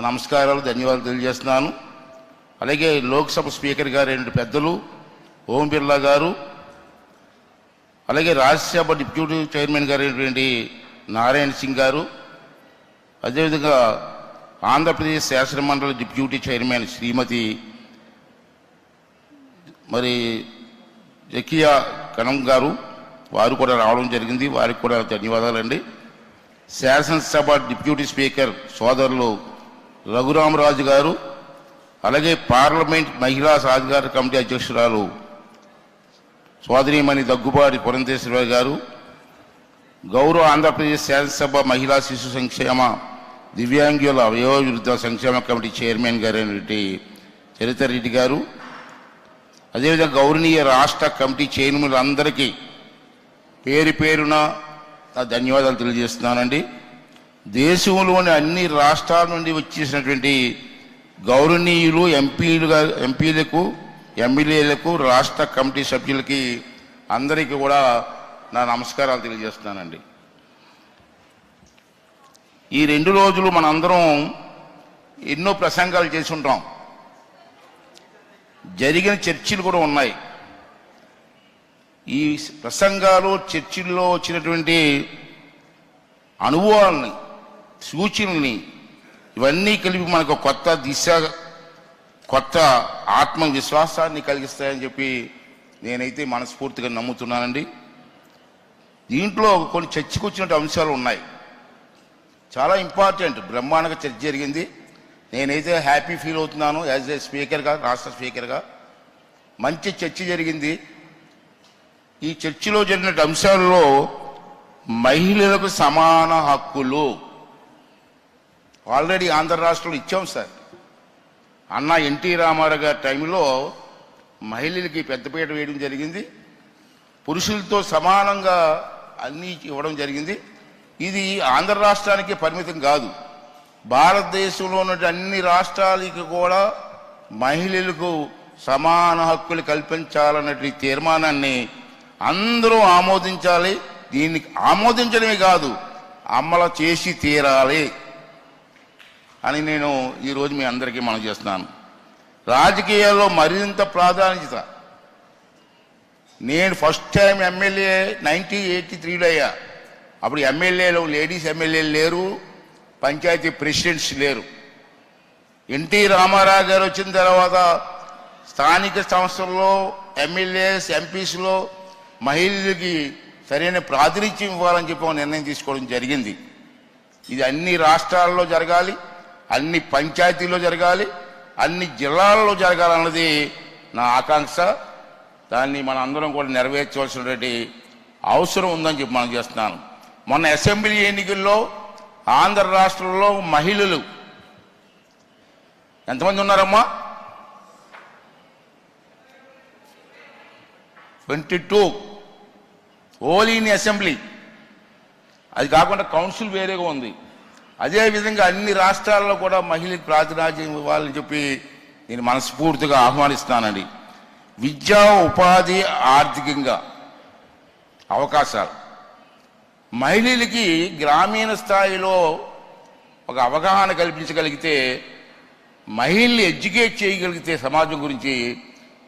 నమస్కారాలు ధన్యవాదాలు తెలియజేస్తున్నాను. అలాగే లోక్సభ స్పీకర్ గారు పెద్దలు ఓం బిర్లా గారు అలాగే రాజ్యసభ డిప్యూటీ చైర్మన్ గారు అయినటువంటి నారాయణ సింగ్ గారు అదేవిధంగా ఆంధ్రప్రదేశ్ శాసనమండలి డిప్యూటీ చైర్మన్ శ్రీమతి మరి జకియా కనం గారు వారు కూడా రావడం జరిగింది. వారికి కూడా ధన్యవాదాలండి. శాసనసభ డిప్యూటీ స్పీకర్ సోదరులు రఘురామరాజు గారు అలాగే పార్లమెంట్ మహిళా సాధికార కమిటీ అధ్యక్షురాలు సోదరిమణి దగ్గుబాటి పురంధేశ్వరరావు గారు గౌరవ ఆంధ్రప్రదేశ్ శాసనసభ మహిళా శిశు సంక్షేమ దివ్యాంగుల వయోవృద్ధ సంక్షేమ కమిటీ చైర్మన్ గారైనటువంటి చరిత రెడ్డి గారు అదేవిధంగా గౌరవనీయ రాష్ట్ర కమిటీ చైర్మన్లందరికీ పేరు పేరున ధన్యవాదాలు తెలియజేస్తున్నానండి. దేశంలోని అన్ని రాష్ట్రాల నుండి వచ్చేసినటువంటి గౌరవనీయులు ఎంపీలుగా ఎంపీలకు ఎమ్మెల్యేలకు రాష్ట్ర కమిటీ సభ్యులకి అందరికీ కూడా నా నమస్కారాలు తెలియజేస్తున్నానండి. ఈ రెండు రోజులు మనందరం ఎన్నో ప్రసంగాలు చేసి ఉంటాం జరిగిన చర్చలు కూడా ఉన్నాయి. ఈ ప్రసంగాలు చర్చిల్లో వచ్చినటువంటి అనుభవాలని సూచనల్ని ఇవన్నీ కలిపి మనకు కొత్త దిశ కొత్త ఆత్మవిశ్వాసాన్ని కలిగిస్తాయని చెప్పి నేనైతే మనస్ఫూర్తిగా నమ్ముతున్నానండి. దీంట్లో కొన్ని చర్చకు వచ్చినట్టు అంశాలు ఉన్నాయి. చాలా ఇంపార్టెంట్. బ్రహ్మాండంగా చర్చ జరిగింది. నేనైతే హ్యాపీ ఫీల్ అవుతున్నాను యాజ్ ఏ స్పీకర్గా రాష్ట్ర స్పీకర్గా. మంచి చర్చ జరిగింది. ఈ చర్చలో జరిగిన అంశాలలో మహిళలకు సమాన హక్కులు. ఆల్రెడీ ఆంధ్ర రాష్ట్రంలో ఇచ్చాం సార్. అన్న ఎన్టీ రామారావు గారి టైంలో మహిళలకి పెద్దపీట వేయడం జరిగింది. పురుషులతో సమానంగా అన్ని ఇవ్వడం జరిగింది. ఇది ఆంధ్ర రాష్ట్రానికి పరిమితం కాదు. భారతదేశంలో ఉన్న అన్ని రాష్ట్రాలకి కూడా మహిళలకు సమాన హక్కులు కల్పించాలన్నటువంటి తీర్మానాన్ని అందరూ ఆమోదించాలి. దీన్ని ఆమోదించడమే కాదు అమలు చేసి తీరాలి. అని నేను ఈరోజు మీ అందరికీ మనం చేస్తున్నాను. రాజకీయాల్లో మరింత ప్రాధాన్యత. నేను first time MLA nineteen eighty త్రీలో అయ్యా. అప్పుడు ఎమ్మెల్యేలు లేడీస్ ఎమ్మెల్యేలు లేరు పంచాయతీ ప్రెసిడెంట్స్ లేరు. ఎన్టీ రామారావు గారు వచ్చిన తర్వాత స్థానిక సంస్థల్లో ఎమ్మెల్యేస్ ఎంపీస్లో మహిళలకి సరైన ప్రాతినిధ్యం ఇవ్వాలని చెప్పి ఒక నిర్ణయం తీసుకోవడం జరిగింది. ఇది అన్ని రాష్ట్రాల్లో జరగాలి. అన్ని పంచాయతీల్లో జరగాలి అన్ని జిల్లాల్లో జరగాలన్నది నా ఆకాంక్ష. దాన్ని మన అందరం కూడా నెరవేర్చవలసినటువంటి అవసరం ఉందని చెప్పి మనం చేస్తున్నాను. మొన్న అసెంబ్లీ ఎన్నికల్లో ఆంధ్ర రాష్ట్రంలో మహిళలు ఎంతమంది ఉన్నారమ్మా? Twenty two. ఓలీని in assembly. అది కాకుండా కౌన్సిల్ వేరేగా ఉంది. అదేవిధంగా అన్ని రాష్ట్రాల్లో కూడా మహిళలకు ప్రాతినిధ్యం ఇవ్వాలని చెప్పి నేను మనస్ఫూర్తిగా ఆహ్వానిస్తానండి. విద్యా ఉపాధి ఆర్థికంగా అవకాశాలు. మహిళలకి గ్రామీణ స్థాయిలో ఒక అవగాహన కల్పించగలిగితే మహిళల్ని ఎడ్యుకేట్ చేయగలిగితే సమాజం గురించి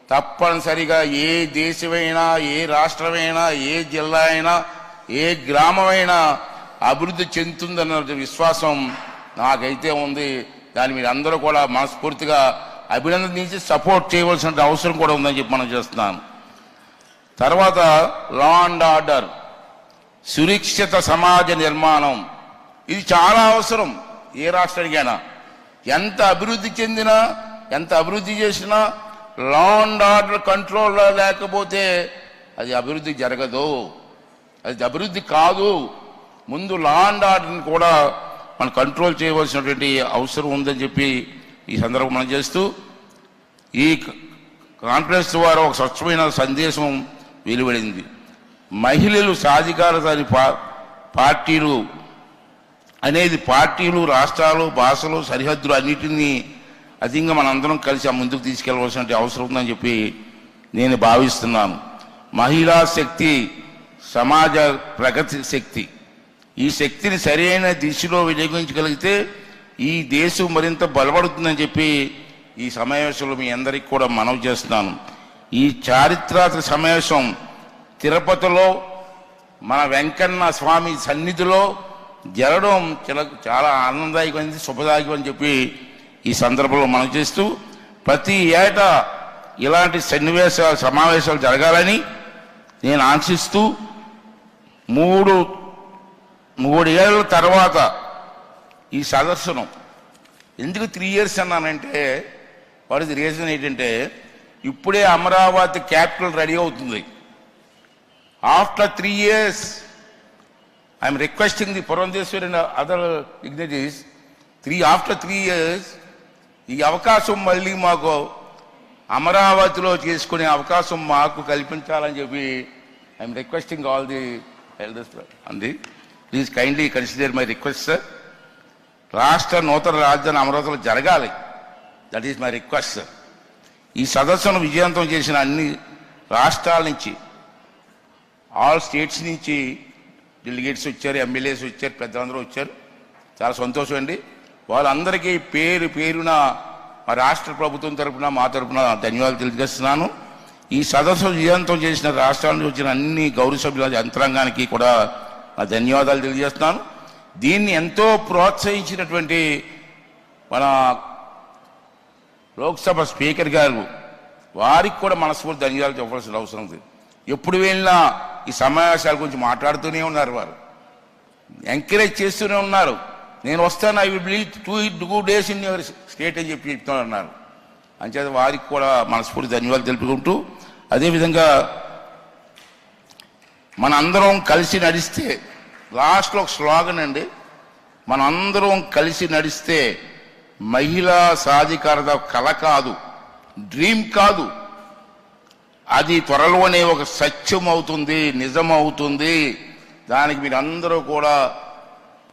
తప్పనిసరిగా ఏ దేశమైనా ఏ రాష్ట్రమైనా ఏ జిల్లా అయినా ఏ గ్రామమైనా అభివృద్ధి చెందుతుందన్న విశ్వాసం నాకైతే ఉంది. దాన్ని మీరు అందరూ కూడా మనస్ఫూర్తిగా అభినందించి సపోర్ట్ చేయవలసిన అవసరం కూడా ఉందని చెప్పి మనం చేస్తున్నాను తర్వాత లా అండ్ ఆర్డర్ సురక్షిత సమాజ నిర్మాణం. ఇది చాలా అవసరం ఏ రాష్ట్రానికైనా. ఎంత అభివృద్ధి చెందినా ఎంత అభివృద్ధి చేసినా లా అండ్ ఆర్డర్ కంట్రోల్లో లేకపోతే అది అభివృద్ధి జరగదు. అది అభివృద్ధి కాదు. ముందు లా అండ్ ఆర్డర్ని కూడా మనం కంట్రోల్ చేయవలసినటువంటి అవసరం ఉందని చెప్పి ఈ సందర్భం మనం చేస్తూ ఈ కాన్ఫరెన్స్ ద్వారా ఒక స్వచ్ఛమైన సందేశం వెలువడింది. మహిళలు సాధికారత పా పార్టీలు అనేది పార్టీలు రాష్ట్రాలు భాషలు సరిహద్దులు అన్నిటినీ అధికంగా మనందరం కలిసి ఆ ముందుకు తీసుకెళ్ళవలసిన అవసరం ఉందని చెప్పి నేను భావిస్తున్నాను. మహిళా శక్తి సమాజ ప్రగతి శక్తి. ఈ శక్తిని సరైన దిశలో వినియోగించగలిగితే ఈ దేశం మరింత బలపడుతుందని చెప్పి ఈ సమావేశంలో మీ అందరికీ కూడా మనవి చేస్తున్నాను. ఈ చారిత్రాత్మక సమావేశం తిరుపతిలో మన వెంకన్న స్వామి సన్నిధిలో జరగడం చాలా చాలా ఆనందదాయకమైనది శుభదాయకం అని చెప్పి ఈ సందర్భంలో మనం చేస్తూ ప్రతి ఏటా ఇలాంటి సన్నివేశాలు సమావేశాలు జరగాలని నేను ఆశిస్తూ మూడు మూడు ఏళ్ళ తర్వాత ఈ సదస్సును. ఎందుకు త్రీ ఇయర్స్ అన్నానంటే వాట్ ఇస్ రీజన్ ఏంటంటే ఇప్పుడే అమరావతి క్యాపిటల్ రెడీ అవుతుంది. After three years I'm requesting the Purandeswar and other dignities three after three years ఈ అవకాశం మళ్ళీ మాకు అమరావతిలో చేసుకునే అవకాశం మాకు కల్పించాలని చెప్పి I'm requesting all the elders అంది. Please kindly consider my request sir రాష్ట్ర నూతన రాజధాని అమరావతిలో జరగాలి. That is my request sir ఈ సదస్సును విజయవంతం చేసిన అన్ని రాష్ట్రాల నుంచి ఆల్ స్టేట్స్ నుంచి డెలిగేట్స్ వచ్చారు ఎమ్మెల్యేస్ వచ్చారు పెద్దలందరూ వచ్చారు. చాలా సంతోషం అండి. వాళ్ళందరికీ పేరు పేరున మా రాష్ట్ర ప్రభుత్వం తరఫున మా తరపున ధన్యవాదాలు తెలియజేస్తున్నాను. ఈ సదస్సు విజయవంతం చేసిన రాష్ట్రాల నుంచి వచ్చిన అన్ని గౌరవ సభ్యుల యంత్రాంగానికి కూడా నా ధన్యవాదాలు తెలియజేస్తున్నాను. దీన్ని ఎంతో ప్రోత్సహించినటువంటి మన లోక్సభ స్పీకర్ గారు వారికి కూడా మనస్ఫూర్తి ధన్యవాదాలు చెప్పాల్సిన అవసరం ఉంది. ఎప్పుడు వెళ్ళినా ఈ సమావేశాల గురించి మాట్లాడుతూనే ఉన్నారు వారు. ఎంకరేజ్ చేస్తూనే ఉన్నారు. నేను వస్తాను I will be to two days in your state అని చెప్పి చెప్తున్నారు అన్నారు అంచేత వారికి కూడా మనస్ఫూర్తి ధన్యవాదాలు తెలుపుకుంటూ అదేవిధంగా మన అందరం కలిసి నడిస్తే లాస్ట్లో ఒక స్లోగన్ అండి. మన అందరం కలిసి నడిస్తే మహిళా సాధికారత కళ కాదు డ్రీమ్ కాదు. అది త్వరలోనే ఒక సత్యం అవుతుంది నిజం అవుతుంది. దానికి మీరు అందరూ కూడా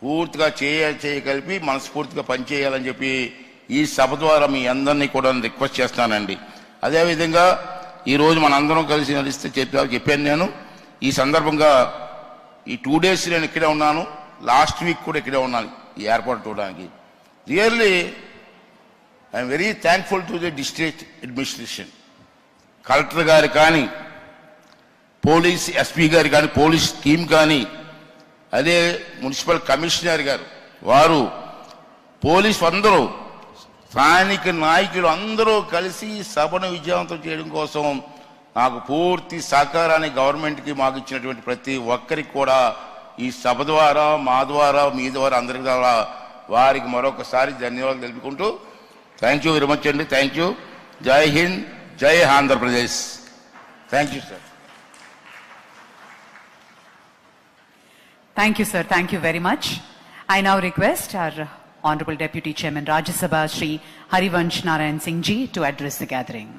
పూర్తిగా చేయ చేయగలిపి మనస్ఫూర్తిగా పనిచేయాలని చెప్పి ఈ సభ ద్వారా మీ అందరినీ కూడా రిక్వెస్ట్ చేస్తానండి. అదేవిధంగా ఈరోజు మనందరం కలిసి నడిస్తే చెప్పా చెప్పాను నేను. ఈ సందర్భంగా ఈ టూ డేస్ నేను ఇక్కడే ఉన్నాను. లాస్ట్ వీక్ కూడా ఇక్కడే ఉన్నాను ఈ ఏర్పాటు చూడడానికి. Really I'm very thankful to the district administration collector గారు కానీ పోలీస్ ఎస్పీ గారు కానీ పోలీస్ టీం కానీ అదే మున్సిపల్ కమిషనర్ గారు వారు పోలీసు అందరూ స్థానిక నాయకులు అందరూ కలిసి సభను విజయవంతం చేయడం కోసం నాకు పూర్తి సహకారాన్ని గవర్నమెంట్కి మాకు ఇచ్చినటువంటి ప్రతి ఒక్కరికి కూడా ఈ సభ ద్వారా మా ద్వారా మీ ద్వారా అందరి ద్వారా వారికి మరొకసారి ధన్యవాదాలు తెలుపుకుంటూ థ్యాంక్ యూ వెరీ మచ్ అండి. Thank you. జై హింద్ జై Andhra Pradesh. Thank you sir. Thank you sir thank you very much I now request our honourable deputy chairman Rajya Sabha Shri Harivansh Narayan Singhji to address the gathering